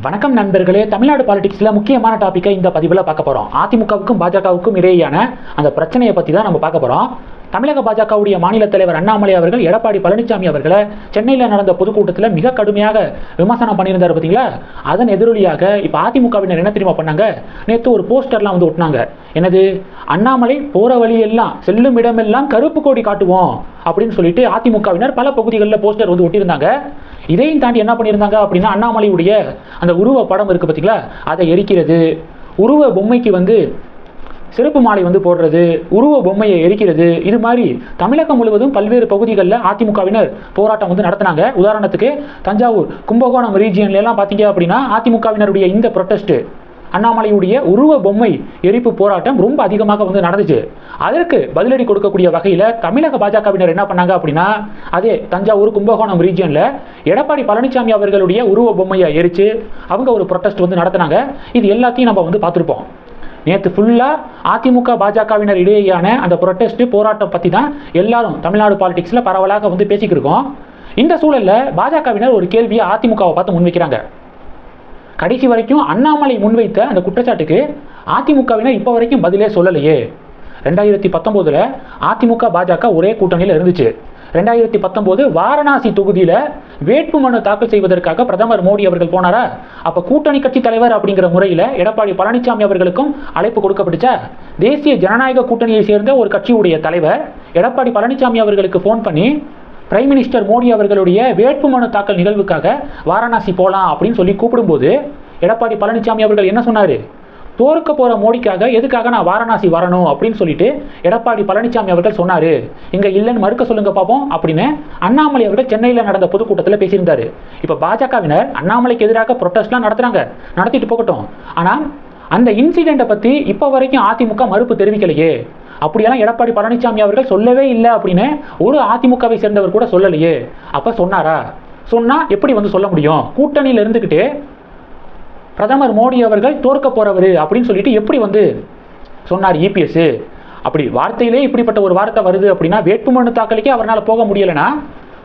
வணக்கம் நண்பர்களே. தமிழ்நாடு பாலிடிக்ஸில் முக்கியமான டாப்பிக்கை இந்த பதிவில் பார்க்க போகிறோம் அதிமுகவுக்கும் பாஜகவுக்கும் இடையேயான அந்த பிரச்சனையை பற்றி தான் நம்ம பார்க்க போகிறோம் தமிழக பாஜகவுடைய மாநில தலைவர் அண்ணாமலை அவர்கள் எடப்பாடி பழனிசாமி அவர்களை சென்னையில் நடந்த பொதுக்கூட்டத்தில் மிக கடுமையாக விமர்சனம் பண்ணியிருந்தார் பார்த்தீங்களா அதன் எதிரொலியாக இப்போ அதிமுகவினர் என்ன தெரியுமா பண்ணாங்க? நேற்று ஒரு போஸ்டர்லாம் வந்து ஒட்டினாங்க. என்னது? அண்ணாமலை போகிற வழியெல்லாம் செல்லும் இடமெல்லாம் கருப்பு கொடி காட்டுவோம் அப்படின்னு சொல்லிட்டு அதிமுகவினர் பல பகுதிகளில் போஸ்டர் வந்து ஒட்டியிருந்தாங்க. இதையும் தாண்டி என்ன பண்ணியிருந்தாங்க அப்படின்னா அண்ணாமலையுடைய அந்த உருவ படம் இருக்குது பார்த்தீங்களா அதை எரிக்கிறது. உருவ பொம்மைக்கு வந்து சிறப்பு மாலை வந்து போடுறது உருவ பொம்மையை எரிக்கிறது இது மாதிரி தமிழகம் முழுவதும் பல்வேறு பகுதிகளில் அதிமுகவினர் போராட்டம் வந்து நடத்தினாங்க. உதாரணத்துக்கு தஞ்சாவூர் கும்பகோணம் ரீஜியன்ல எல்லாம் பார்த்தீங்க அப்படின்னா அதிமுகவினருடைய இந்த ப்ரொட்டஸ்ட்டு அண்ணாமலையுடைய உருவ பொம்மை எரிப்பு போராட்டம் ரொம்ப அதிகமாக வந்து நடந்துச்சு. அதற்கு பதிலடி கொடுக்கக்கூடிய வகையில் தமிழக பாஜகவினர் என்ன பண்ணாங்க அப்படின்னா அதே தஞ்சாவூர் கும்பகோணம் ரீஜியனில் எடப்பாடி பழனிசாமி அவர்களுடைய உருவ பொம்மையை எரித்து அவங்க ஒரு ப்ரொட்டஸ்ட் வந்து நடத்தினாங்க. இது எல்லாத்தையும் நம்ம வந்து பார்த்துருப்போம். நேற்று ஃபுல்லாக அதிமுக பாஜகவினர் இடையேயான அந்த ப்ரொட்டஸ்ட் போராட்டம் பற்றி தான் எல்லாரும் தமிழ்நாடு பாலிடிக்ஸில் பரவலாக வந்து பேசிக்கிட்டு இருக்கோம். இந்த சூழலில் பாஜகவினர் ஒரு கேள்வியை அதிமுகவை பார்த்து முன்வைக்கிறாங்க. கடைசி வரைக்கும் அண்ணாமலை முன்வைத்த அந்த குற்றச்சாட்டுக்கு அதிமுகவினர் இப்போ வரைக்கும் பதிலே சொல்லலையே. ரெண்டாயிரத்தி பத்தொம்போதில் அதிமுக பாஜக ஒரே கூட்டணியில் இருந்துச்சு. ரெண்டாயிரத்தி பத்தொம்போது வாரணாசி தொகுதியில் வேட்புமனு தாக்கல் செய்வதற்காக பிரதமர் மோடி அவர்கள் போனாரா? அப்போ கூட்டணி கட்சி தலைவர் அப்படிங்கிற முறையில் எடப்பாடி பழனிசாமி அவர்களுக்கும் அழைப்பு கொடுக்கப்பட்டுச்சா? தேசிய ஜனநாயக கூட்டணியை சேர்ந்த ஒரு கட்சியுடைய தலைவர் எடப்பாடி பழனிசாமி அவர்களுக்கு ஃபோன் பண்ணி பிரைம் மினிஸ்டர் மோடி அவர்களுடைய வேட்புமனு தாக்கல் நிகழ்வுக்காக வாரணாசி போகலாம் அப்படின்னு சொல்லி கூப்பிடும்போது எடப்பாடி பழனிசாமி அவர்கள் என்ன சொன்னார்? தோற்க போகிற மோடிக்காக எதுக்காக நான் வாரணாசி வரணும் அப்படின்னு சொல்லிட்டு எடப்பாடி பழனிசாமி அவர்கள் சொன்னார். இங்கே இல்லைன்னு மறுக்க சொல்லுங்க பார்ப்போம் அப்படின்னு அண்ணாமலை அவர்கள் சென்னையில் நடந்த பொதுக்கூட்டத்தில் பேசியிருந்தார். இப்போ பாஜகவினர் அண்ணாமலைக்கு எதிராக ப்ரொட்டஸ்ட்லாம் நடத்துகிறாங்க நடத்திட்டு போகட்டும். ஆனால் அந்த இன்சிடெண்ட்டை பற்றி இப்போ வரைக்கும் அதிமுக மறுப்பு தெரிவிக்கலையே. அப்படியெல்லாம் எடப்பாடி பழனிசாமி அவர்கள் சொல்லவே இல்லை அப்படின்னு ஒரு அதிமுகவை சேர்ந்தவர் கூட சொல்லலையே. அப்போ சொன்னாரா? சொன்னால் எப்படி வந்து சொல்ல முடியும்? கூட்டணியில் இருந்துக்கிட்டு பிரதமர் மோடி அவர்கள் தோற்க போகிறவர் அப்படின்னு சொல்லிட்டு எப்படி வந்து சொன்னார் இபிஎஸ் அப்படி வார்த்தையிலே இப்படிப்பட்ட ஒரு வார்த்தை வருது அப்படின்னா வேட்புமனு தாக்கலுக்கே அவரால் போக முடியலைன்னா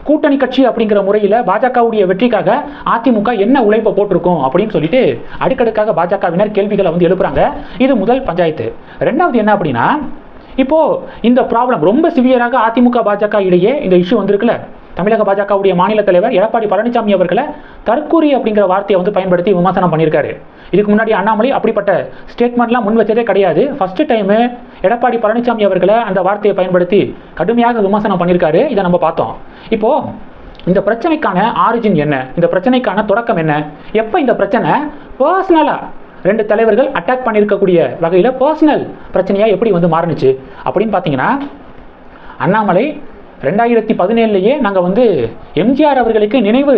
கூட்டணி கட்சி அப்படிங்கிற முறையில் பாஜகவுடைய வெற்றிக்காக அதிமுக என்ன உழைப்பை போட்டிருக்கும் அப்படின்னு சொல்லிட்டு அடுக்கடுக்காக பாஜகவினர் கேள்விகளை வந்து எழுப்புறாங்க. இது முதல் பஞ்சாயத்து. ரெண்டாவது என்ன அப்படின்னா இப்போ இந்த ப்ராப்ளம் ரொம்ப சிவியராக அதிமுக பாஜக இடையே இந்த இஷ்யூ வந்திருக்குல்ல. தமிழக பாஜகவுடைய மாநில தலைவர் எடப்பாடி பழனிசாமி அவர்களை தற்கூரி அப்படிங்கிற வார்த்தையை வந்து பயன்படுத்தி விமர்சனம் பண்ணியிருக்காரு. இதுக்கு முன்னாடி அண்ணாமலை அப்படிப்பட்ட ஸ்டேட்மெண்ட்லாம் முன் வச்சதே கிடையாது. ஃபர்ஸ்ட் டைமு எடப்பாடி பழனிசாமி அவர்களை அந்த வார்த்தையை பயன்படுத்தி கடுமையாக விமர்சனம் பண்ணியிருக்காரு. இதை நம்ம பார்த்தோம். இப்போது இந்த பிரச்சனைக்கான ஆரிஜின் என்ன? இந்த பிரச்சனைக்கான தொடக்கம் என்ன? எப்போ இந்த பிரச்சனை? பர்சனலாக ரெண்டு தலைவர்கள் அட்டாக் பண்ணியிருக்கக்கூடிய வகையில் பர்சனல் பிரச்சனையாக எப்படி வந்து மாறுனுச்சு? அப்படின்னு பார்த்தீங்கன்னா அண்ணாமலை ரெண்டாயிரத்தி பதினேழுலேயே நாங்கள் வந்து எம்ஜிஆர் அவர்களுக்கு நினைவு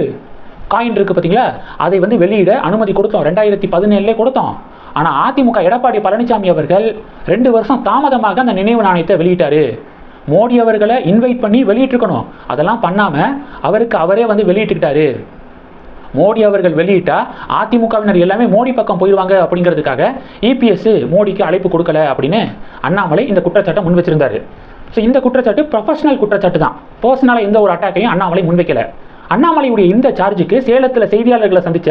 காயின் இருக்குது பார்த்தீங்களா அதை வந்து வெளியிட அனுமதி கொடுத்தோம். ரெண்டாயிரத்தி பதினேழுலே கொடுத்தோம். ஆனால் அதிமுக எடப்பாடி பழனிசாமி அவர்கள் ரெண்டு வருஷம் தாமதமாக அந்த நினைவு நாணயத்தை வெளியிட்டாரு. மோடி அவர்களை இன்வைட் பண்ணி வெளியிட்டிருக்கணும். அதெல்லாம் பண்ணாமல் அவருக்கு அவரே வந்து வெளியிட்டுக்கிட்டாரு. மோடி அவர்கள் வெளியிட்டா அதிமுகவினர் எல்லாமே மோடி பக்கம் போயிடுவாங்க அப்படிங்கிறதுக்காக இபிஎஸ் மோடிக்கு அழைப்பு கொடுக்கல அப்படின்னு அண்ணாமலை இந்த குற்றச்சாட்டை முன் வச்சிருந்தாரு. ஸோ இந்த குற்றச்சாட்டு ப்ரொஃபஷனல் குற்றச்சாட்டு தான். பர்சனலாக எந்த ஒரு அட்டாக்கையும் அண்ணாமலை முன்வைக்கல. அண்ணாமலையுடைய இந்த சார்ஜுக்கு சேலத்தில் செய்தியாளர்களை சந்தித்த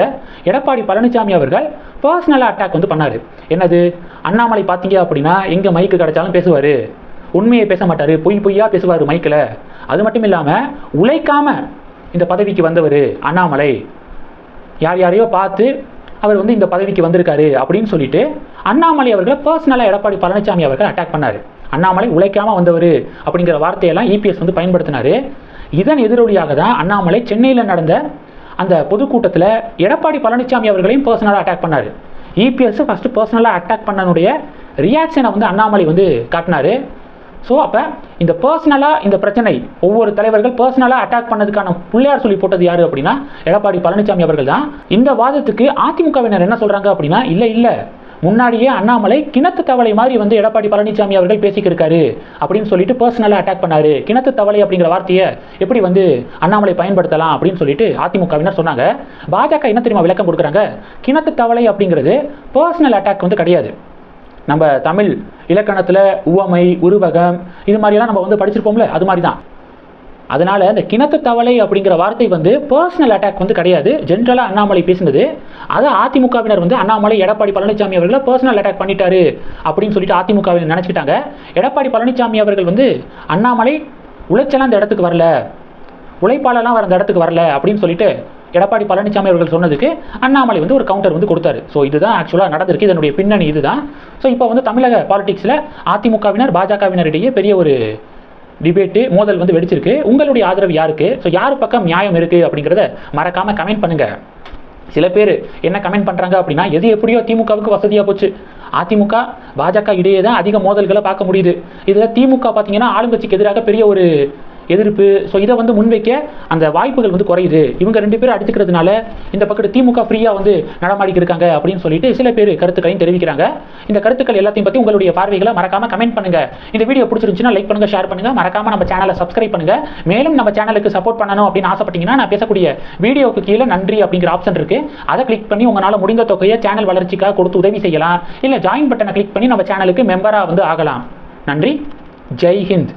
எடப்பாடி பழனிசாமி அவர்கள் பர்சனலாக அட்டாக் வந்து பண்ணார். என்னது? அண்ணாமலை பார்த்தீங்க அப்படின்னா எங்கே மைக்கு கிடைச்சாலும் பேசுவார். உண்மையை பேச மாட்டார். பொய் பொய்யாக பேசுவார் மைக்கில் அது மட்டும் இல்லாமல் உழைக்காமல் இந்த பதவிக்கு வந்தவர் அண்ணாமலை. யார் யாரையோ பார்த்து அவர் வந்து இந்த பதவிக்கு வந்திருக்காரு அப்படின்னு சொல்லிட்டு அண்ணாமலை அவர்களை பர்சனலாக எடப்பாடி பழனிசாமி அவர்கள் அட்டாக் பண்ணார். அண்ணாமலை உழைக்காமல் வந்தவர் அப்படிங்கிற வார்த்தையெல்லாம் இபிஎஸ் வந்து பயன்படுத்தினார். இதன் எதிரொலியாக தான் அண்ணாமலை சென்னையில் நடந்த அந்த பொதுக்கூட்டத்தில் எடப்பாடி பழனிசாமி அவர்களையும் பர்சனலாக அட்டாக் பண்ணார். இபிஎஸ் ஃபஸ்ட்டு பர்சனலாக அட்டாக் பண்ணனுடைய ரியாக்ஷனை வந்து அண்ணாமலை வந்து காட்டினார். ஸோ அப்போ இந்த பர்சனலாக இந்த பிரச்சனை ஒவ்வொரு தலைவர்கள் பர்சனலாக அட்டாக் பண்ணதுக்கான பிள்ளையார் சொல்லி போட்டது யார் அப்படின்னா எடப்பாடி பழனிசாமி அவர்கள் தான். இந்த வாதத்துக்கு அதிமுகவினர் என்ன சொல்கிறாங்க அப்படின்னா இல்லை இல்லை முன்னாடியே அண்ணாமலை கிணத்து தவளை மாதிரி வந்து எடப்பாடி பழனிசாமி அவர்கள் பேசிக்கிருக்காரு அப்படின்னு சொல்லிட்டு பர்சனலாக அட்டாக் பண்ணாரு. கிணத்து தவளை அப்படிங்கிற வார்த்தையை எப்படி வந்து அண்ணாமலை பயன்படுத்தலாம் அப்படின்னு சொல்லிட்டு அதிமுகவினர் சொன்னாங்க. பாஜக என்ன தெரியுமா விளக்கம் கொடுக்குறாங்க? கிணத்து தவளை அப்படிங்கிறது பர்சனல் அட்டாக் வந்து கிடையாது. நம்ம தமிழ் இலக்கணத்தில் உவமை உருவகம் இது மாதிரியெல்லாம் நம்ம வந்து படிச்சிருப்போம்ல அது மாதிரி தான் அதனால இந்த கிணத்து தவளை அப்படிங்கிற வார்த்தை வந்து பர்சனல் அட்டாக் வந்து கிடையாது. ஜென்ரலாக அண்ணாமலை பேசினது. அதை அதிமுகவினர் வந்து அண்ணாமலை எடப்பாடி பழனிசாமி அவர்களை பர்சனல் அட்டாக் பண்ணிட்டாரு அப்படின்னு சொல்லிட்டு அதிமுகவினர் நினச்சிக்கிட்டாங்க. எடப்பாடி பழனிசாமி அவர்கள் வந்து அண்ணாமலை உழைச்சலாம் அந்த இடத்துக்கு வரல. உழைப்பாளெல்லாம் வர அந்த இடத்துக்கு வரல அப்படின்னு சொல்லிட்டு எடப்பாடி பழனிசாமி அவர்கள் சொன்னதுக்கு அண்ணாமலை வந்து ஒரு கவுண்டர் வந்து கொடுத்தாரு. ஸோ இதுதான் ஆக்சுவலாக நடந்திருக்கு. இதனுடைய பின்னணி இதுதான். ஸோ இப்போ வந்து தமிழக பாலிடிக்ஸில் அதிமுகவினர் பாஜகவினரிடையே பெரிய ஒரு டிபேட்டு மோதல் வந்து வெடிச்சிருக்கு. உங்களுடைய ஆதரவு யாருக்கு? ஸோ யார் பக்கம் நியாயம் இருக்குது அப்படிங்கிறத மறக்காமல் கமெண்ட் பண்ணுங்கள் சில பேர் என்ன கமெண்ட் பண்ணுறாங்க அப்படின்னா எது எப்படியோ திமுகவுக்கு வசதியாக போச்சு. அதிமுக பாஜக இடையே தான் அதிக மோதல்களை பார்க்க முடியுது. இதில் திமுக பார்த்தீங்கன்னா ஆளுங்கட்சிக்கு எதிராக பெரிய ஒரு எதிர்ப்பு. ஸோ இதை வந்து முன்வைக்க அந்த வாய்ப்புகள் வந்து குறையுது. இவங்க ரெண்டு பேரும் அடிச்சுக்கிறதுனால இந்த பக்கத்து திமுக ஃப்ரீயாக வந்து நடமாடிக்கு இருக்காங்க அப்படின்னு சொல்லிட்டு சில பேர் கருத்துக்களையும் தெரிவிக்கிறாங்க. இந்த கருத்துக்கள் எல்லாத்தையும் பற்றி உங்களுடைய பார்வைகளை மறக்காம கமெண்ட் பண்ணுங்க. இந்த வீடியோ பிடிச்சிருந்துச்சுன்னா லைக் பண்ணுங்க ஷேர் பண்ணுங்க. மறக்காம நம்ம சேனலை சப்ஸ்கிரைப் பண்ணுங்க. மேலும் நம்ம சேனலுக்கு சப்போர்ட் பண்ணணும் அப்படின்னு ஆசைப்பட்டீங்கன்னா நான் பேசக்கூடிய வீடியோக்கு கீழே நன்றி அப்படிங்கிற ஆப்ஷன் இருக்கு. அதை கிளிக் பண்ணி உங்களால் முடிந்த தொகையை சேனல் வளர்ச்சிக்காக கொடுத்து உதவி செய்யலாம். இல்லை ஜாயின் பட்டனை கிளிக் பண்ணி நம்ம சேனலுக்கு மெம்பராக வந்து ஆகலாம். நன்றி. ஜெய் ஹிந்த்.